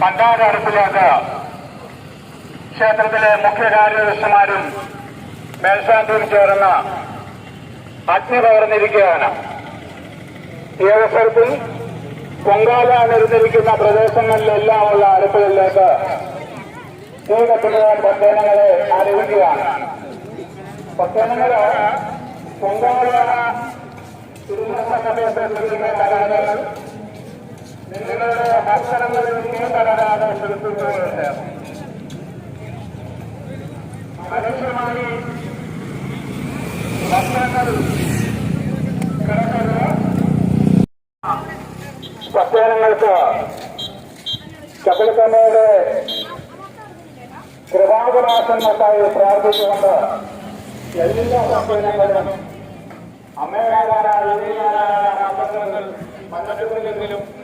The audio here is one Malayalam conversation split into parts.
പണ്ടാരടുപ്പിലേക്ക് ക്ഷേത്രത്തിലെ മുഖ്യ കാര്യദർശിമാരും മേൽശാന്തിയും ചേർന്ന് അഗ്നി പകർന്നിരിക്കുകയാണ്. ഈ അവസരത്തിൽ പൊങ്കാല നിർത്തിരിക്കുന്ന പ്രദേശങ്ങളിലെല്ലാം ഉള്ള അടുപ്പുകളിലേക്ക് തീ ഭക്തജനങ്ങളെ അറിയിക്കുകയാണ് ഭക്തജനങ്ങൾ പൊങ്കാല തിരുവനന്തപുരത്തെ നിങ്ങളുടെ ഭക്ഷണങ്ങളിൽ തകരാതെ ശ്രദ്ധിക്കുന്നുണ്ട് അലക്ഷ്യമായി ഭക്ഷണങ്ങൾ കിടക്കുന്നത് ഭക്തജനങ്ങൾക്ക് കപിലക്കമ്മയുടെ കൃപാകരാസന്മത്തായി പ്രാർത്ഥിച്ചുകൊണ്ട്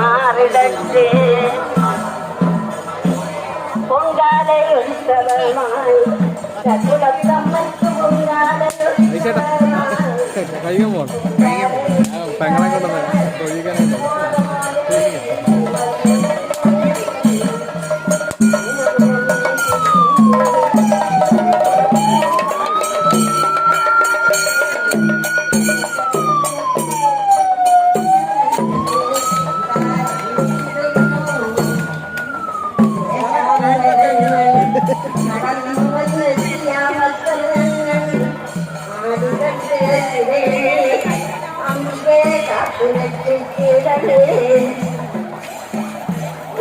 മാറിടട്ടെ. പൊങ്കാലയുത്സവമായി ചതുരത്തമ്മയ്ക്ക് പൊങ്കാലയുത്സവമായി കഴിയാൻ പോകണം. പെങ്ങളെ കൊണ്ടുവരാം തൊഴിക്കാനായിട്ട്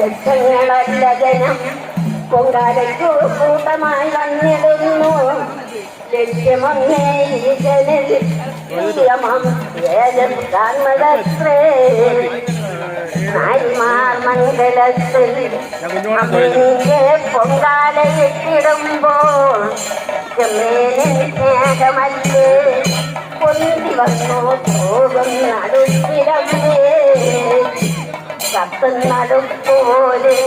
ലക്ഷങ്ങളല്ല ജനം. പൊങ്കാലയ്ക്കു കൂട്ടമായി വന്നിടുന്നു. ലക്ഷ്യമൊന്നേ ഈശനിൽ നിയമം വേദം കാൺമതത്രേ നാരിമാർ മംഗലത്തിൽ പൊങ്കാലയിട്ടിടുമ്പോൾ സ്നേഹമല്ലേ? പൊന്തി വന്നു പോകും നടുത്തിരമ്പേ കത്തുന്നടുപ്പോലെ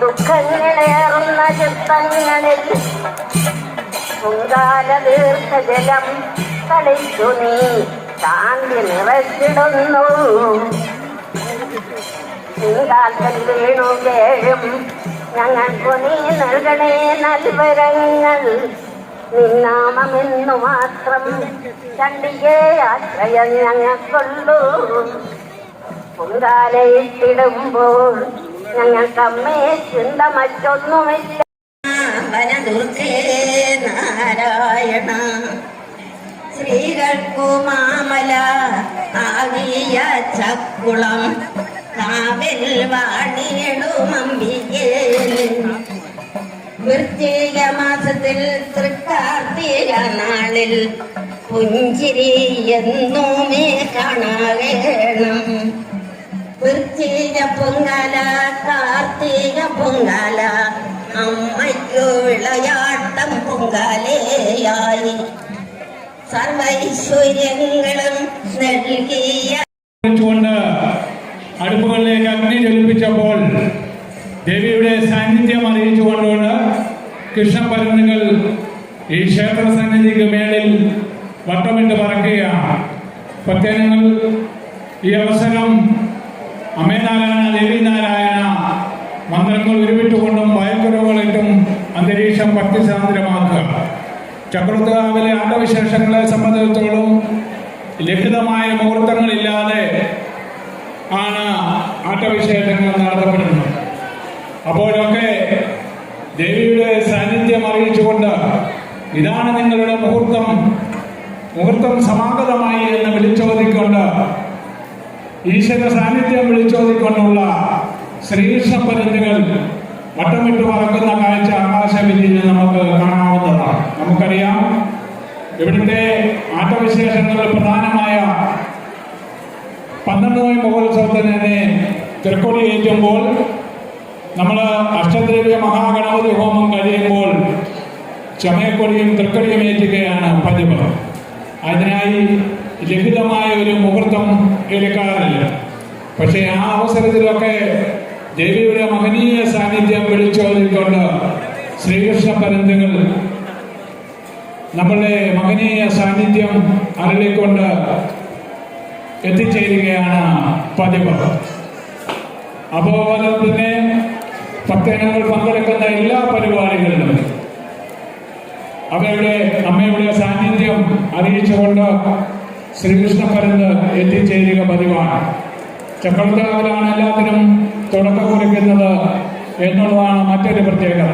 ദുഃഖങ്ങളേറുന്ന ചിത്തങ്ങളിൽ പൊങ്കാല ദീർഘജലം കളിച്ചു നീ ശാന്തി നിറച്ചിടുന്നു. നീകാൽക്കൽ വീണു കേഴും ഞങ്ങൾക്കു നീ നൽകണേ നൽവരങ്ങൾ. നിന്നാമെന്നു മാത്രം ചണ്ഡികേ ആശ്രയം ഞങ്ങൾക്കുള്ളൂ. പൊങ്കാലയിട്ടിടുമ്പോൾ ഞങ്ങൾക്കമ്മേ ചിന്ത മറ്റൊന്നുമില്ല. നാരായണ ശ്രീകൾക്കു മാമല ആകിയ ചക്കുളം കാവിൽ വാണിയിടുമമ്പികേ വൃത്തിക മാസത്തിൽ തൃക്കാർത്തിക നാളിൽ പുഞ്ചിരി എന്നുമേ കാണാകേണം വൃശ്ചിക പൊങ്കാല കാർത്തിക പൊങ്കാല അമ്മയ്ക്കു വിളയാട്ടം സർവൈശ്വര്യങ്ങളും നൽകിയ അടുപ്പുകളിലേക്ക് അഗ്നി ജ്വലിപ്പിച്ചപ്പോൾ ദേവിയുടെ സാന്നിധ്യം അറിയിച്ചുകൊണ്ടുകൊണ്ട് കൃഷ്ണപരന്നുകൾ ഈ ക്ഷേത്ര സന്നിധിക്ക് മേളിൽ വട്ടമിട്ട് പറക്കുകയാണ്. പ്രത്യേകങ്ങൾ ഈ അവസരം അമ്മനാരായണ ദേവീനാരായണ മന്ത്രങ്ങൾ ഉരുവിട്ടുകൊണ്ടും വയക്കുറവുകളിട്ടും അന്തരീക്ഷം ഭക്തിസാന്ദ്രമാക്കുക ചക്രത്തുകാവിലെ ആണ്ടവിശേഷങ്ങളെ സംബന്ധിച്ചിടത്തോളം ലളിതമായ മുഹൂർത്തങ്ങളില്ലാതെ ആണ് ആട്ടവിശേഷങ്ങൾ നടത്തപ്പെടുന്നത്. അപ്പോഴൊക്കെ ദേവിയുടെ സാന്നിധ്യം അറിയിച്ചുകൊണ്ട് ഇതാണ് നിങ്ങളുടെ മുഹൂർത്തം. മുഹൂർത്തം സമാഗതമായി എന്ന് വിളിച്ചോതിക്കൊണ്ട് ഈശ്വര സാന്നിധ്യം വിളിച്ചോതിക്കൊണ്ടുള്ള ശ്രീകൃഷ്ണ വട്ടം വട്ടമിട്ട് പറക്കുന്ന കാഴ്ച ആകാശവിധിയിൽ നമുക്ക് കാണാവുന്നതാണ്. നമുക്കറിയാം ഇവിടുത്തെ ആട്ടവിശേഷങ്ങൾ പ്രധാനമായ പന്ത്രണ്ട് നോയ് മഹോത്സവത്തിന് തന്നെ തിരക്കൊടി ഏറ്റുമ്പോൾ നമ്മൾ അഷ്ടദ്രവ്യ മഹാഗണപതി ഹോമം കഴിയുമ്പോൾ ചമയക്കൊടിയും തൃക്കൊടിയും ഏറ്റുകയാണ് പതിവ്. അതിനായി ലളിതമായ ഒരു മുഹൂർത്തം എടുക്കാറില്ല പക്ഷേ ആ അവസരത്തിലൊക്കെ ദേവിയുടെ മഹനീയ സാന്നിധ്യം വിളിച്ചോതിക്കൊണ്ട് ശ്രീകൃഷ്ണ പരന്തുകൾ നമ്മളുടെ മഹനീയ സാന്നിധ്യം അരളിക്കൊണ്ട് എത്തിച്ചേരുകയാണ് പതിവ്. അപ്പോ തന്നെ ഭക്തജനങ്ങൾ പങ്കെടുക്കുന്ന എല്ലാ പരിപാടികളിലും അവരുടെ അമ്മയുടെ സാന്നിധ്യം അറിയിച്ചുകൊണ്ട് ശ്രീകൃഷ്ണ പരന്ത് എത്തിച്ചേരുക പതിവാണ്. ചക്രവർത്തിയാണ് എല്ലാത്തിനും തുടക്കം കുറിക്കുന്നത് എന്നുള്ളതാണ് മറ്റൊരു പ്രത്യേകത.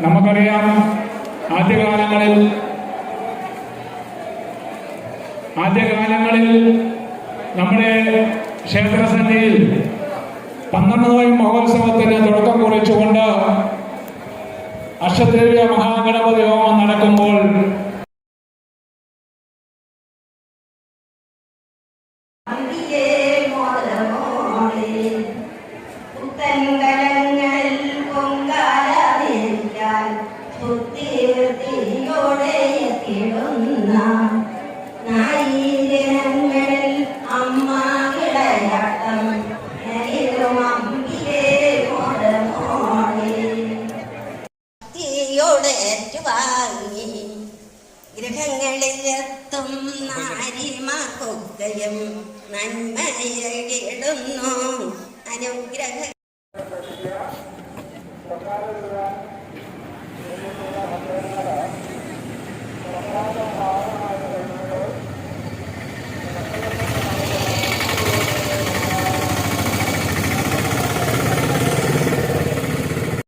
നമുക്കറിയാം ആദ്യകാലങ്ങളിൽ ആദ്യകാലങ്ങളിൽ നമ്മുടെ ക്ഷേത്രസന്നിധിയിൽ പന്ത്രണ്ടാം മഹോത്സവത്തിന് തുടക്കം കുറിച്ചുകൊണ്ട് അക്ഷദ്രവ്യ മഹാഗണപതി ഹോമം നടക്കുമ്പോൾ